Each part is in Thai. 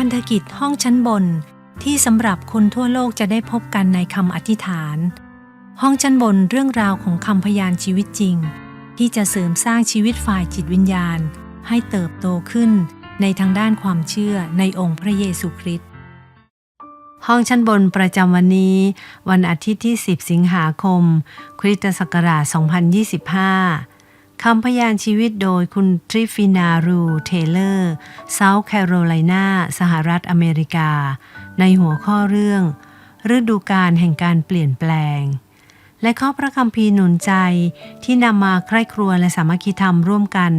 พันธกิจห้องชั้นบน ที่สำหรับคนทั่วโลกจะได้พบกันในคำอธิษฐาน ห้องชั้นบนเรื่องราวของคำพยานชีวิตจริง ที่จะเสริมสร้างชีวิตฝ่ายจิตวิญญาณ ให้เติบโตขึ้นในทางด้านความเชื่อในองค์พระเยซูคริสต์ห้องชั้นบนประจำวันนี้ วันอาทิตย์ที่ 10 สิงหาคม คริสตศักราช 2025 คำพยานชีวิตโดยคุณทริฟินารูเทเลอร์เซาท์แคโรไลนาสหรัฐอเมริกา ในหัวข้อเรื่อง ฤดูกาลแห่งการเปลี่ยนแปลง และข้อพระคัมภีร์หนุนใจที่นำมาใคร่ครัวและสามัคคีธรรมร่วมกัน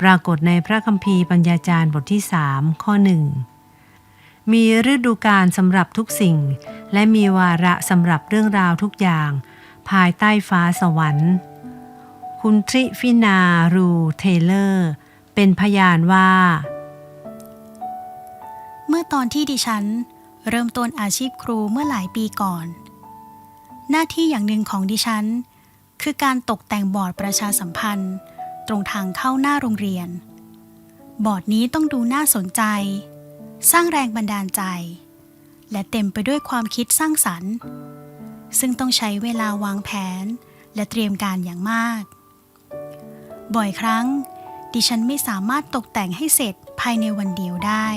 ปรากฏในพระคัมภีร์ปัญญาจารย์บทที่3ข้อหนึ่งมีฤดูกาลสำหรับทุกสิ่ง และมีวาระสำหรับเรื่องราวทุกอย่าง ภายใต้ฟ้าสวรรค์ คุณทริฟินารูเทเลอร์ เป็นพยานว่า เมื่อตอนที่ดิฉัน เริ่มต้นอาชีพครูเมื่อหลายปีก่อน หน้าที่อย่างหนึ่งของดิฉัน คือการตกแต่งบอร์ดประชาสัมพันธ์ ตรงทางเข้าหน้าโรงเรียน บอร์ดนี้ต้องดูน่าสนใจ สร้างแรงบันดาลใจ และเต็มไปด้วยความคิดสร้างสรรค์ ซึ่งต้องใช้เวลาวางแผนและเตรียมการอย่างมาก บ่อยครั้ง ดิฉันไม่สามารถตกแต่งให้เสร็จภายในวันเดียวได้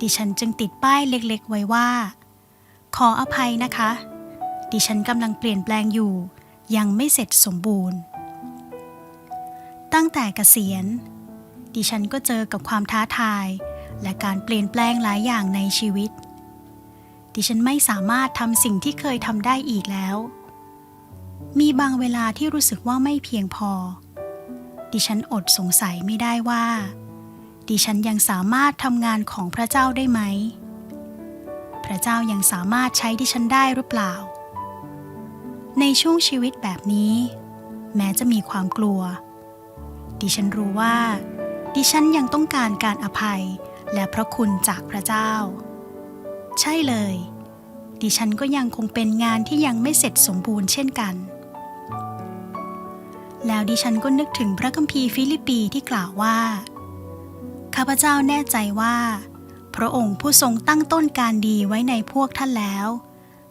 ดิฉันจึงติดป้ายเล็กๆ ไว้ว่า ขออภัยนะคะ ดิฉันกำลังเปลี่ยนแปลงอยู่ ยังไม่เสร็จสมบูรณ์ ตั้งแต่เกษียณ ดิฉันก็เจอกับความท้าทาย และการเปลี่ยนแปลงหลายอย่างในชีวิต ดิฉันไม่สามารถทำสิ่งที่เคยทำได้อีกแล้วมีบางเวลาที่รู้สึกว่าไม่เพียงพอ ดิฉันอดสงสัยไม่ได้ว่า ดิฉันยังสามารถทำงานของพระเจ้าได้ไหม พระเจ้ายังสามารถใช้ดิฉันได้หรือเปล่า ในช่วงชีวิตแบบนี้ แม้จะมีความกลัว ดิฉันรู้ว่า ดิฉันยังต้องการการอภัยและพระคุณจากพระเจ้า ใช่เลย ดิฉันก็ยังคงเป็นงานที่ยังไม่เสร็จสมบูรณ์เช่นกัน แล้วดิฉันก็นึกถึงพระคัมภีร์ฟิลิปปีที่กล่าวว่า ข้าพเจ้าแน่ใจว่า พระองค์ผู้ทรงตั้งต้นการดีไว้ในพวกท่านแล้ว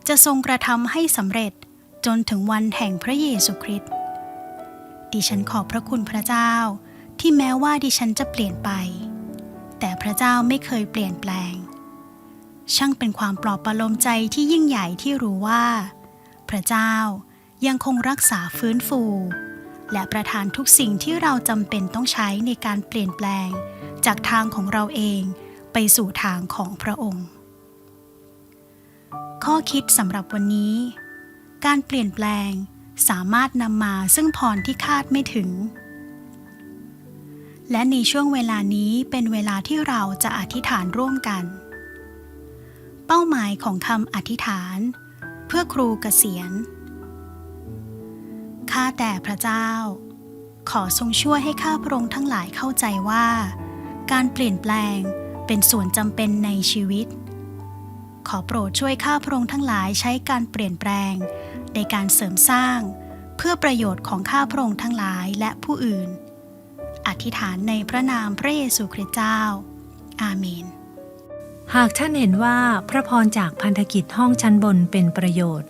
จะทรงกระทำให้สำเร็จจนถึงวันแห่งพระเยซูคริสต์ดิฉันขอบพระคุณพระเจ้าที่แม้ว่าดิฉันจะเปลี่ยนไป แต่พระเจ้าไม่เคยเปลี่ยนแปลง ช่างเป็นความปลอบประโลมใจที่ยิ่งใหญ่ที่รู้ว่า พระเจ้ายังคงรักษาฟื้นฟู และประทานทุกสิ่งที่เราจำเป็นต้องใช้ในการเปลี่ยนแปลง จากทางของเราเองไปสู่ทางของพระองค์ ข้อคิดสำหรับวันนี้ การเปลี่ยนแปลงสามารถนำมาซึ่งพรที่คาดไม่ถึง และในช่วงเวลานี้เป็นเวลาที่เราจะอธิษฐานร่วมกัน เป้าหมายของคำอธิษฐาน เพื่อครูเกษียณ ข้าแต่พระเจ้า ขอทรงช่วยให้ข้าพระองค์ทั้งหลายเข้าใจว่า การเปลี่ยนแปลงเป็นส่วนจำเป็นในชีวิต ขอโปรดช่วยข้าพระองค์ทั้งหลายใช้การเปลี่ยนแปลง ในการเสริมสร้าง เพื่อประโยชน์ของข้าพระองค์ทั้งหลายและผู้อื่น อธิษฐานในพระนามพระเยซูคริสต์เจ้า อาเมน หากท่านเห็นว่าพระพรจากพันธกิจห้องชั้นบนเป็นประโยชน์